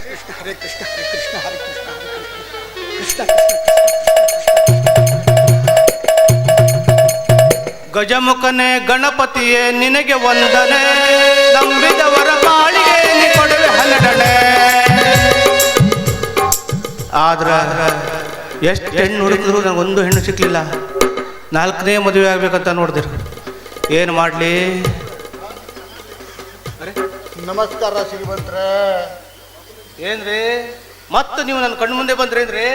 ಕೃಷ್ಣ ಗಣಪತಿಯೇ ನಿನಗೆ ವಂದನೆ. ನಂಬಿದವರ ಬಾಳಿಗೆ ನೀ ಕೊಡುವೆ ಹನ್ನೆರಡನೆ ಆದ್ರ ಎಷ್ಟು ಹೆಣ್ಣು ಹುಡುಕಿದ್ರು ನನಗೆ ಒಂದು ಹೆಣ್ಣು ಸಿಕ್ಕಲಿಲ್ಲ ನಾಲ್ಕನೇ ಮದುವೆ ಆಗ್ಬೇಕಂತ ನೋಡಿದ್ರು. ಏನು ಮಾಡಲಿ? ನಮಸ್ಕಾರ ಶ್ರೀಮಂತ್ರೆ. ಏನ್ರಿ? ಮತ್ತೆ ನೀವು ನನ್ನ ಕಣ್ಣು ಮುಂದೆ ಬಂದ್ರೇನ್ರಿ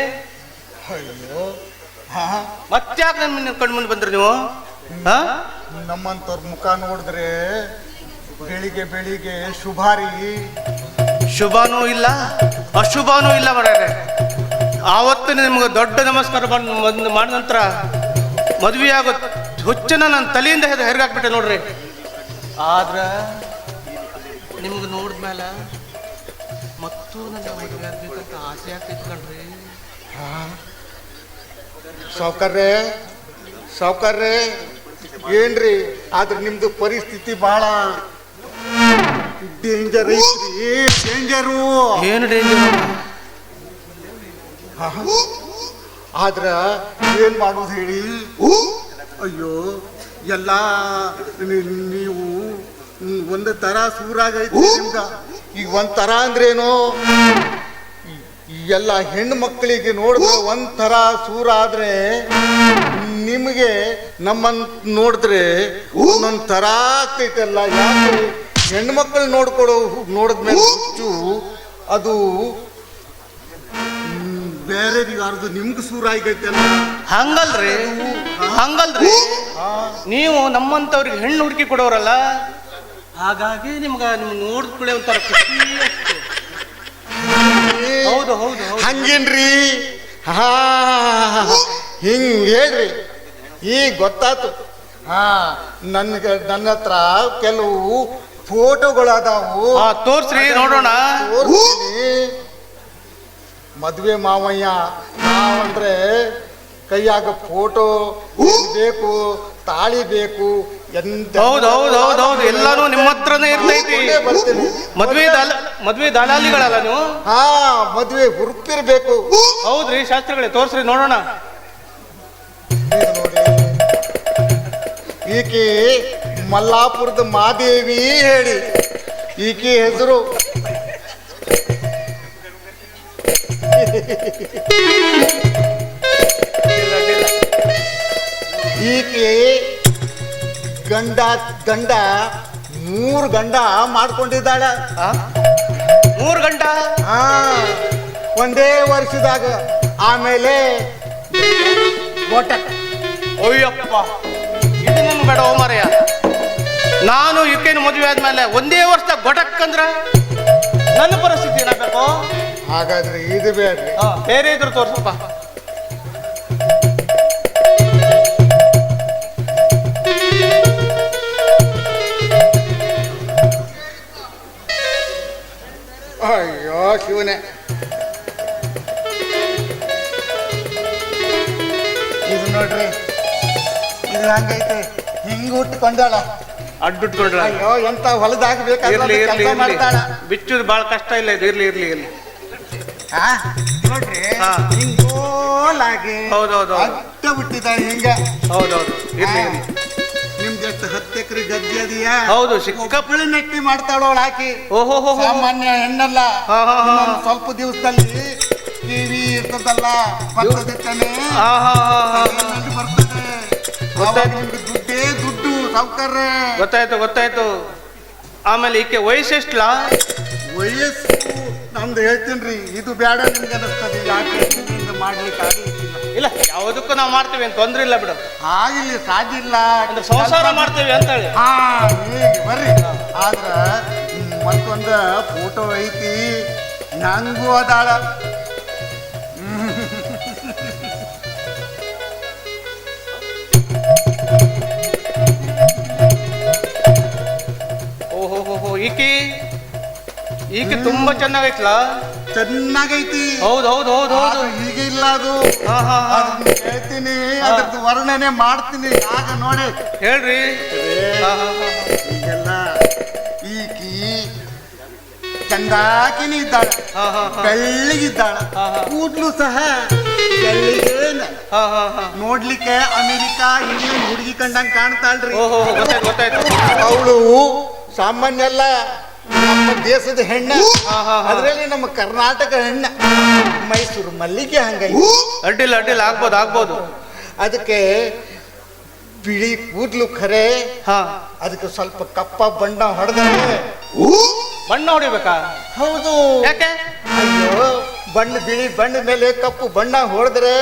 ಅಯ್ಯೋ. ಹಾ? ಮತ್ತ್ಯಾಕೆ ನನ್ನ ಕಣ್ಣು ಮುಂದೆ ಬಂದ್ರಿ ನೀವು? ಹಾ? ನಮ್ಮಂತವ್ರ ಮುಖ ನೋಡಿದ್ರೆ ಬೆಳಿಗ್ಗೆ ಬೆಳಿಗ್ಗೆ ಶುಭಾರಿ. ಶುಭನೂ ಇಲ್ಲ ಅಶುಭನೂ ಇಲ್ಲ ಮಾಡ್ರೆ ಆವತ್ತು ನಿಮ್ಗೆ ದೊಡ್ಡ ನಮಸ್ಕಾರ ಬಂದು ಮಾಡಿದ ನಂತರ ಮದುವೆ ಆಗೋ ಹುಚ್ಚನ ನನ್ನ ತಲೆಯಿಂದ ಹೆರ್ಗಾಕ್ಬಿಟ್ಟೆ ನೋಡ್ರಿ. ಆದ್ರ ನಿಮ್ಗೆ ನೋಡಿದ್ಮೇಲೆ ಮತ್ತೂ ನನ್ನ ಮದುವೆ ಆಗ್ಬೇಕಂತ ಆಸೆ ಆಗ್ತೈತಿ ಕಣ್ರಿ. ಸಾವ್ಕಾರ್ರೆ ಸಾವ್ಕಾರ್ರೆ ಏನ್ರಿ? ಆದ್ರೆ ನಿಮ್ದು ಪರಿಸ್ಥಿತಿ ಬಹಳ ಡೇಂಜರ್ ಐತ್ರಿ ಡೇಂಜರು ಏನು ಡೇಂಜರ್ ಆದ್ರ ಏನ್ ಮಾಡೋದು ಹೇಳಿ? ಅಯ್ಯೋ ಎಲ್ಲ ನೀವು ಒಂದು ತರ ಸೂರಾಗೈತಿ ನಿಮ್ಗ. ಈಗ ಒಂಥರ ತರ ಅಂದ್ರೇನು ಎಲ್ಲ ಹೆಣ್ಣು ಮಕ್ಕಳಿಗೆ ನೋಡಿದ್ರೆ ಒಂಥರ ತರ ಸೂರ ಆದ್ರೆ ನಿಮಗೆ ನಮ್ಮನ್ ನೋಡಿದ್ರೆ ಒಂದೊಂದ್ ತರ ಆಗ್ತೈತಲ್ಲ ಯಾಕೆ? ಹೆಣ್ಣು ಮಕ್ಕಳು ನೋಡ್ಕೊಡೋ ನೋಡಿದ್ಮೇಲೆ ಹುಚ್ಚು ಅದು ಬೇರೆದಿಗಾರ್ದು ನಿಮ್ಗೆ ಸೂರ ಆಗೈತಲ್ಲ ಹಂಗಲ್ರಿ ಹಂಗಲ್ರಿ. ನೀವು ನಮ್ಮಂತವ್ರಿಗೆ ಹೆಣ್ಣು ಹುಡುಕಿ ಕೊಡೋರಲ್ಲ? ಹಾಗಾಗಿ ನಿಮ್ಗೆ ನಿಮ್ಗೆ ನೋಡಿದ ಕೂಡಲೇ ಒಂಥರ ಖುಷಿ ಅಷ್ಟು. ಹೌದು ಹೌದು ಹೌದು. ಹಂಗೇನ್ರಿ? ಹಾ ಹಿಂಗ್ ಹೇಳ್ರಿ. ಈಗ ಗೊತ್ತಾತು. ಹಾ. ನನ್ಗೆ ನನ್ನ ಹತ್ರ ಕೆಲವು ಫೋಟೋಗಳದಾವು. ಆ, ತೋರ್ಸ್ರಿ ನೋಡೋಣ. ತೋರಿಸ್ತೀನಿ. ಮದ್ವೆ ಮಾವಯ್ಯ ನಾವಂದ್ರೆ ಕೈಯಾಗ ಫೋಟೋ ಬೇಕು. ತಾಳಿ ಬೇಕು ಎಂತ ಹೌದು ಹೌದು ಹೌದು. ಹೌದು ಎಲ್ಲಾನು ನಿಮ್ಮ ಹತ್ರನೇ ಇರ್ತೈತಿ ಬರ್ತೀನಿ. ಮದ್ವೆ ದಾಲ ಮದ್ವೆ ದಲಾಲಿಗಳಲ್ಲ ನೀವು? ಹಾ ಮದ್ವೆ ಹುರುಪಿರ್ಬೇಕು ಹೌದ್ರಿ ಶಾಸ್ತ್ರಗಳೇ ತೋರ್ಸ್ರಿ ನೋಡೋಣ. ಈಕೆ ಮಲ್ಲಾಪುರದ ಮಾದೇವಿ ಹೇಳಿ. ಈಕೆ ಹೆಸರು. ಈಕೆ ಗಂಡ ಗಂಡ ಮೂರು ಗಂಡ ಮಾಡ್ಕೊಂಡಿದ್ದಾಳ. ಮೂರು ಗಂಡ? ಹಾ ಒಂದೇ ವರ್ಷದಾಗ ಆಮೇಲೆ ಅಯ್ಯಪ್ಪ ಇದು ನಮ್ಗೆ ಬೇಡ ಮಾರಯ್ಯ ನಾನು ಈಕೆನ ಮದುವೆ ಆದ್ಮೇಲೆ ಒಂದೇ ವರ್ಷ ಗೊಟಕ್ ಅಂದ್ರ ನನ್ನ ಪರಿಸ್ಥಿತಿ ಏನಾಗಬೇಕು? ಹಾಗಾದ್ರೆ ಇದು ಬೇಡ ಬೇರೆ ಇದ್ರು ತೋರ್ಸಪ್ಪ. ಹಿಂಗ್ ಹುಟ್ಕೊಂಡಾಳ ಅಡ್ಬಿಟ್ಕೊಂಡ್ರ ಅಯ್ಯೋ ಎಂತ ಹೊಲದಾಗ ಇರ್ಲಿ ಇರ್ಲಿ ಇರ್ಲಿ. ಮಾಡ್ತಾಳ. ಬಿಚ್ಚುದು ಬಹಳ ಕಷ್ಟ ಇಲ್ಲ ಇದು. ಇರ್ಲಿ ಇರ್ಲಿ ಇರ್ಲಿ. ಆ, ನೋಡ್ರಿ ಹಾ. ಹಿಂಗೋಲಾಗಿ ಹೌದ್ ಹೌದ್ ಹೌದ್. ಅಡ್ಡ ಹುಟ್ಟಿದಾಳ ಹಿಂಗ? ಹೌದೌದು. ಇರ್ಲಿ ಇರ್ಲಿ. ನಿಮ್ದು ಎಷ್ಟು ಹತ್ತು ಎಕರೆ ಗದ್ದೆ ಅದೆಯಾ? ಹೌದು ಸಿಕ್ಕ ಕಪ್ಪಳಿ ನೆಟ್ಟಿ ಮಾಡ್ತಾಳೋಳ ಆಕಿ. ಓಹೋ ಹೋ ಹೋ ಸಾಮಾನ್ಯ ಹೆಣ್ಣಲ್ಲ. ಹಾ, ಹಾ, ಹಾ. ಇನ್ನೊಂದ್ ಸ್ವಲ್ಪ ದಿವಸದಲ್ಲಿ ಟಿವಿ ಇರ್ತದಲ್ಲ ಬರ್ತದೆ ತಾನೆ? ಹಾ ಹಾ ಹಾ. ಸಾವ್ಕಾರ್ರೆ. ಗೊತ್ತಾಯ್ತು ಗೊತ್ತಾಯ್ತು. ಆಮೇಲೆ ಈಕೆ ವಯಸ್ಸೆಷ್ಟಲ ವಯಸ್ಸು ನಮ್ದು ಹೇಳ್ತೀನಿ ಇದು ಬೇಡ ನಿಮ್ಗೆ ಅನಿಸ್ತದೆ ಯಾಕೆ ಮಾಡ್ಲಿಕ್ಕೆ ಆಗಲಿಕ್ಕಿಲ್ಲ ಇಲ್ಲ ಯಾವುದಕ್ಕೂ ನಾವು ಮಾಡ್ತೀವಿ ಅಂತ ತೊಂದ್ರೆ ಇಲ್ಲ ಬಿಡು. ಆಗಿಲ್ಲ ಸಾಧ್ಯ ಇಲ್ಲ. ಅಂದ್ರೆ ಸಂಸಾರ ಮಾಡ್ತೀವಿ ಅಂತ ಹೇಳಿ ಹಾ ಬರ್ರಿ. ಆದ್ರ ಮತ್ತೊಂದು ಫೋಟೋ ಐತಿ. ನಂಗೂ ಅದಾಳ. ಈಕಿ ಈಕೆ ತುಂಬಾ ಚೆನ್ನಾಗೈತ್ಲಾ? ಚೆನ್ನಾಗೈತಿ. ಹೌದು ಹೌದು ಹೌದು ಹೌದು. ಹೀಗಿಲ್ಲ ಹೀಗೆ ಇಲ್ಲ ಅದು. ಅದನ್ನ ಹೇಳ್ತೀನಿ ಅದ್ರದ್ದು ವರ್ಣನೆ ಮಾಡ್ತೀನಿ. ಆಗ ನೋಡಿ. ಹೇಳ್ರಿ. ಈಗೆಲ್ಲ ಈಕಿ ಚಂದಾಕಿನಿ ಇದ್ದಾಳೆ. ಬೆಳ್ಳಗಿದ್ದಾಳ. ಕೂದ್ಲು ಸಹ ಬೆಳ್ಳಗೇನ. ನೋಡ್ಲಿಕ್ಕೆ ಅಮೆರಿಕಾ ಇಂಗ್ಲೆಂಡ್ ಹುಡುಗಿ ಕಂಡಂಗ್ ಕಾಣ್ತಾಳ್ರಿ. ಓಹೋ ಗೊತ್ತಾಯ್ತು ಗೊತ್ತಾಯ್ತು. ಅವಳು ಸಾಮಾನ್ಯ ಅಲ್ಲ ನಮ್ಮ ದೇಶದ ಹೆಣ್ಣ. ಅದರಲ್ಲಿ ನಮ್ಮ ಕರ್ನಾಟಕ ಹೆಣ್ಣ. ಮೈಸೂರು ಮಲ್ಲಿಗೆ ಹಂಗೈತಿ ಅಡ್ಡಿಲ್ಲ ಅಡ್ಡಿಲ್ಲ ಆಗ್ಬೋದು ಆಗ್ಬೋದು. ಅದಕ್ಕೆ ಬಿಳಿ ಕೂದಲು ಖರೆ. ಹಾ. ಅದಕ್ಕೆ ಸ್ವಲ್ಪ ಕಪ್ಪ ಬಣ್ಣ ಹೊಡೆದ್ರೆ. ಬಣ್ಣ ಹೊಡಿಬೇಕಾ? ಹೌದು. ಯಾಕೆ? ಅಯ್ಯೋ ಬಣ್ಣ ಬಿಳಿ ಬಣ್ಣ ಮೇಲೆ ಕಪ್ಪು ಬಣ್ಣ ಹೊಡೆದ್ರೆ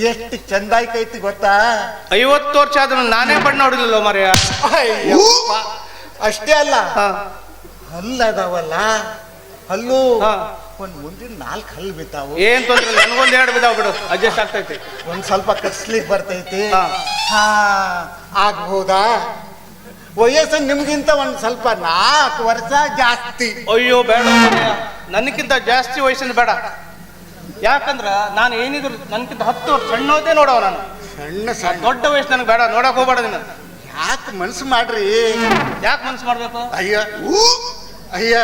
ಎಷ್ಟು ಚಂದಾಯ್ತೈತಿ ಗೊತ್ತಾ? ಐವತ್ತು ವರ್ಷ ಆದ್ರೂ ನಾನೇ ಬಣ್ಣ ಹೊಡಿಲಿಲ್ಲ ಮರ್ಯಾ? ಅಯ್ಯಪ್ಪ. ಅಷ್ಟೇ ಅಲ್ಲ. ಹಲ್ಲದವಲ್ಲ? ಹಲ್ಲು. ಹಾ. ಒಂದ್ ಮುಂದಿನ ನಾಲ್ಕು ಹಲ್ಲು ಬಿದ್ದಾವು. ಏನ್ ತೊಂದ್ರೆ ಇಲ್ಲ ನನಗೊಂದು ಎರಡು ಬಿದ್ದಾವ್ ಬಿಡು ಅಡ್ಜಸ್ಟ್ ಆಗ್ತೈತಿ. ಒಂದ್ ಸ್ವಲ್ಪ ಕಟ್ಸ್ಲಿಕ್ ಬರ್ತೈತಿ. ಹಾ. ಆಗ್ಬೋದಾ? ವಯಸ್ಸು ನಿಮ್ಗಿಂತ ಒಂದ್ ಸ್ವಲ್ಪ ನಾಲ್ಕು ವರ್ಷ ಜಾಸ್ತಿ. ಅಯ್ಯೋ ಬೇಡ. ನನಗಿಂತ ಜಾಸ್ತಿ ವಯಸ್ಸಿನ ಬೇಡ. ಯಾಕಂದ್ರ ನಾನು ಏನಿದ್ರು ನನಗಿಂತ ಹತ್ತು ವರ್ಷ ಸಣ್ಣೋದೇ ನೋಡವ ನಾನು. ಸಣ್ಣ ಸಣ್ಣ. ದೊಡ್ಡ ವಯಸ್ಸು ನನಗೆ ಬೇಡ ನೋಡಕ್ ಹೋಗ್ಬೇಡ ನೀನು. ಯಾಕೆ ಮನ್ಸು ಮಾಡ್ರಿ? ಯಾಕೆ ಮನ್ಸು ಮಾಡ್ಬೇಕು? ಅಯ್ಯ ಅಯ್ಯ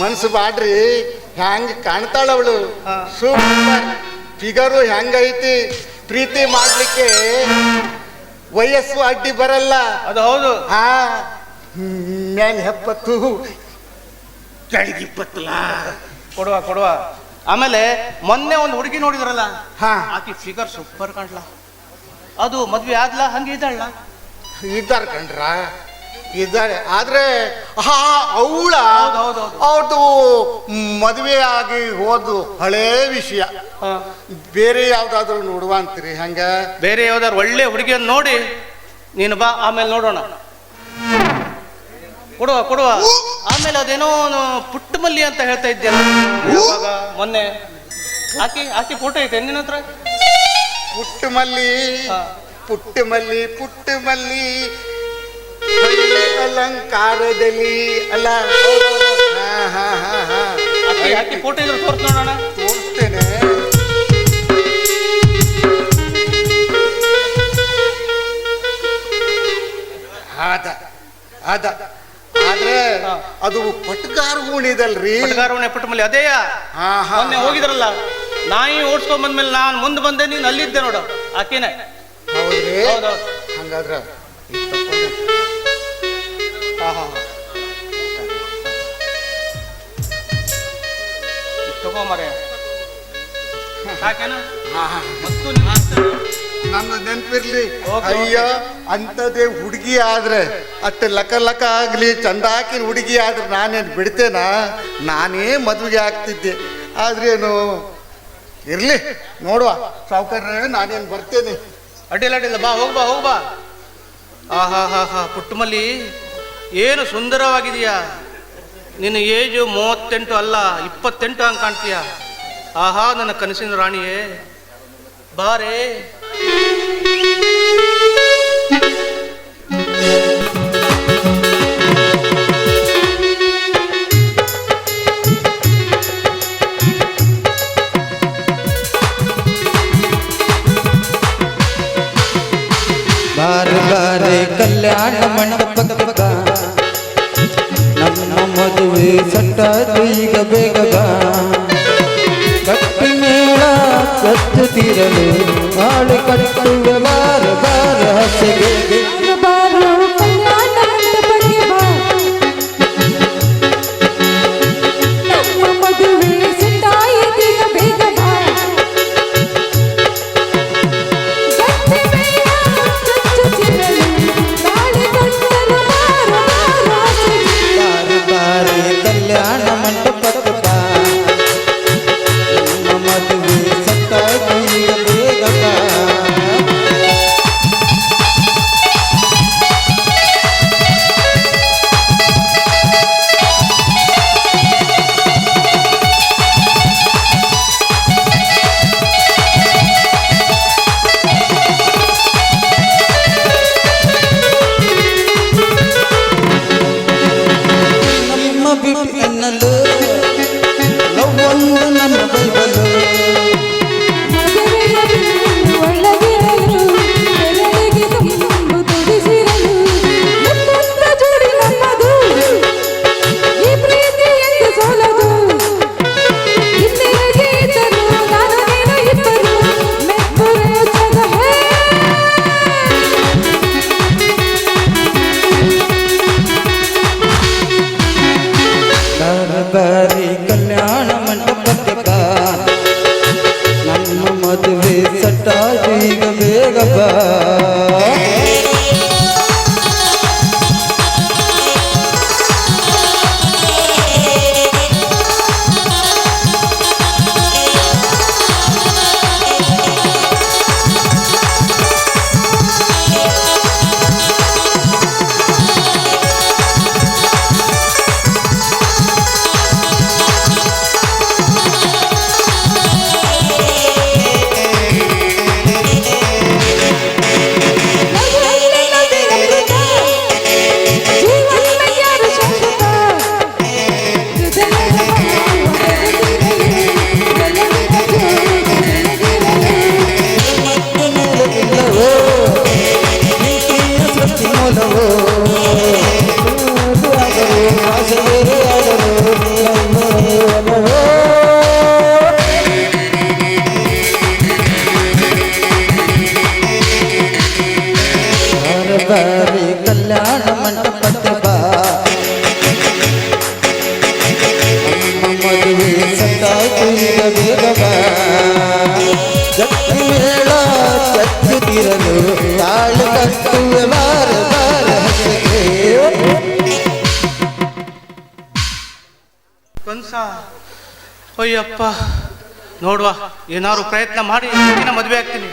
ಮನ್ಸು ಮಾಡ್ರಿ. ಹ್ಯಾಂಗ ಕಾಣ್ತಾಳ ಅವಳು? ಹಾ. ಸೂಪರ್. ಫಿಗರು ಹೆಂಗೈತಿ ಪ್ರೀತಿ ಮಾಡ್ಲಿಕ್ಕೆ ವಯಸ್ಸು ಅಡ್ಡಿ ಬರಲ್ಲ. ಅದು ಹೌದು. ಹಾ. ಮೇಲೆ ಹೆಪ್ಪತ್ತು ಕೆಳಗಿಪ್ಪತ್ತಲ್ಲ. ಕೊಡುವ ಕೊಡುವ. ಆಮೇಲೆ ಮೊನ್ನೆ ಒಂದು ಹುಡುಗಿ ನೋಡಿದ್ರಲ್ಲ? ಹಾ. ಆಕಿ ಫಿಗರ್ ಸೂಪರ್ ಕಾಣ್ಲಾ. ಅದು ಮದ್ವೆ ಆಗ್ಲಾ ಹಂಗೆ ಇದ್ದಾಳ? ಇದ್ದಾರೆ ಕಣ್ರ. ಇದ್ದಾರೆ. ಆದ್ರೆ ಹಾ ಅವಳ. ಅವ್ರದ್ದು ಮದುವೆ ಆಗಿ ಹೋದು ಹಳೇ ವಿಷಯ. ಬೇರೆ ಯಾವ್ದಾದ್ರು ನೋಡುವ ಅಂತೀರಿ ಹಂಗ? ಬೇರೆ ಯಾವ್ದಾದ್ರು ಒಳ್ಳೆ ಹುಡುಗಿಯನ್ನು ನೋಡಿ ನೀನು ಬಾ ಆಮೇಲೆ ನೋಡೋಣ. ಕೊಡುವ ಕೊಡುವ. ಆಮೇಲೆ ಅದೇನೋ ಪುಟ್ಟ ಮಲ್ಲಿ ಅಂತ ಹೇಳ್ತಾ ಇದ್ದೆ ಮೊನ್ನೆ. ಆಕಿ ಆಕಿ ಫೋಟೋ ಐತೆ ನಿನ್ನ ಹತ್ರ? ಪುಟ್ಟ ಮಲ್ಲಿ. ಪುಟ್ಟ ಮಲ್ಲಿ ಪುಟ್ಟ ಮಲ್ಲಿ ಅಲಂಕಾರದಲ್ಲಿ ಅಲ್ಲ ಹಾ ಹಾ ಹಾ ಹಾ. ಆಕಿ ಆಕಿ ಫೋಟೋ ಇದ್ರೆ ತೋರ್ಸ್ ನೋಡೋಣ. ತೋರಿಸ್ತೇನೆ. ಅದ ಅದ ಆದ್ರೆ. ಅದು ಪಟ್ಕಾರ ಉಣಿದಲ್ರಿ ಪಟಗಾರವಣೆ ಪುಟ್ಟ ಮಲ್ಲಿ ಅದೇಯ? ಹಾ ಹಾ ಮೊನ್ನೆ ಹೋಗಿದ್ರಲ್ಲ ನಾಯಿ ಓಡಿಸ್ಕೊಂಡ್ ಬಂದ್ಮೇಲೆ ನಾನು ಮುಂದೆ ಬಂದೆ ನೀನು ಅಲ್ಲಿದ್ದೆ ನೋಡು ಆಕಿನೇ ಹೌದೌದು ಹಂಗಾದ್ರ ಇದ್. ತಕ್ಕೊಂಡು. ಹಾ ಹಾ. ತಗೋ ಮರೆ ಸಾಕೇನ? ಹಾ, ಹಾ. ಮತ್ತು ನಿನ್ನ ಹೆಸರು? ನನ್ನ ನೆನ್ಪಿರ್ಲಿ. ಓಕೆ, ಅಯ್ಯ ಅಂತದೇ ಹುಡುಗಿ ಆದ್ರೆ ಅಷ್ಟು ಲಕ ಲಕ ಆಗ್ಲಿ ಚಂದ ಹಾಕಿ ಹುಡುಗಿ ಆದ್ರೆ ನಾನೇನು ಬಿಡ್ತೇನಾ? ನಾನೇ ಮದುವೆಗೆ ಆಗ್ತಿದ್ದೆ. ಆದ್ರೇನು ಇರ್ಲಿ ನೋಡುವ. ಸಾವುಕಾರ್ರೆ ನಾನೇನು ಬರ್ತೇನೆ. ಅಡ್ಡಿಲ್ಲ ಅಡ್ಡಿಲ್ಲ. ಬಾ ಹೋಗ್ಬಾ ಬಾ, ಹೋಗ ಬಾ. ಆಹಾ ಹಾ ಹಾ. ಪುಟ್ಟಮಲ್ಲಿ, ಏನು ಸುಂದರವಾಗಿದೆಯಾ? ನಿನ್ನ ಏಜು ಮೂವತ್ತೆಂಟು ಅಲ್ಲ, ಇಪ್ಪತ್ತೆಂಟು ಹಂಗೆ ಕಾಣ್ತೀಯ? ಆಹಾ, ನನ್ನ ಕನಸಿನ ರಾಣಿಯೇ. ಬಾರೆ. ಕಲ್ಯಾಣ ಮಂಟಪಕ್ಕ. ನಮ್ಮ ಮದುವೆ ಸಟ್ಟದು ಈಗ ಬೇಗ ಬಾ. ಕಟ್ಟಿ ಮೇಳ ಕಚ್ಚುತ್ತಿರಲು ಹಾಳು ಕಟ್ಟುವ, ಬಾರ ಬಾರ, ಹಸೆಗೆ ಅಯ್ಯಪ್ಪ ನೋಡುವ ಏನಾದ್ರು ಪ್ರಯತ್ನ ಮಾಡಿ ಮದುವೆ ಆಗ್ತೀನಿ.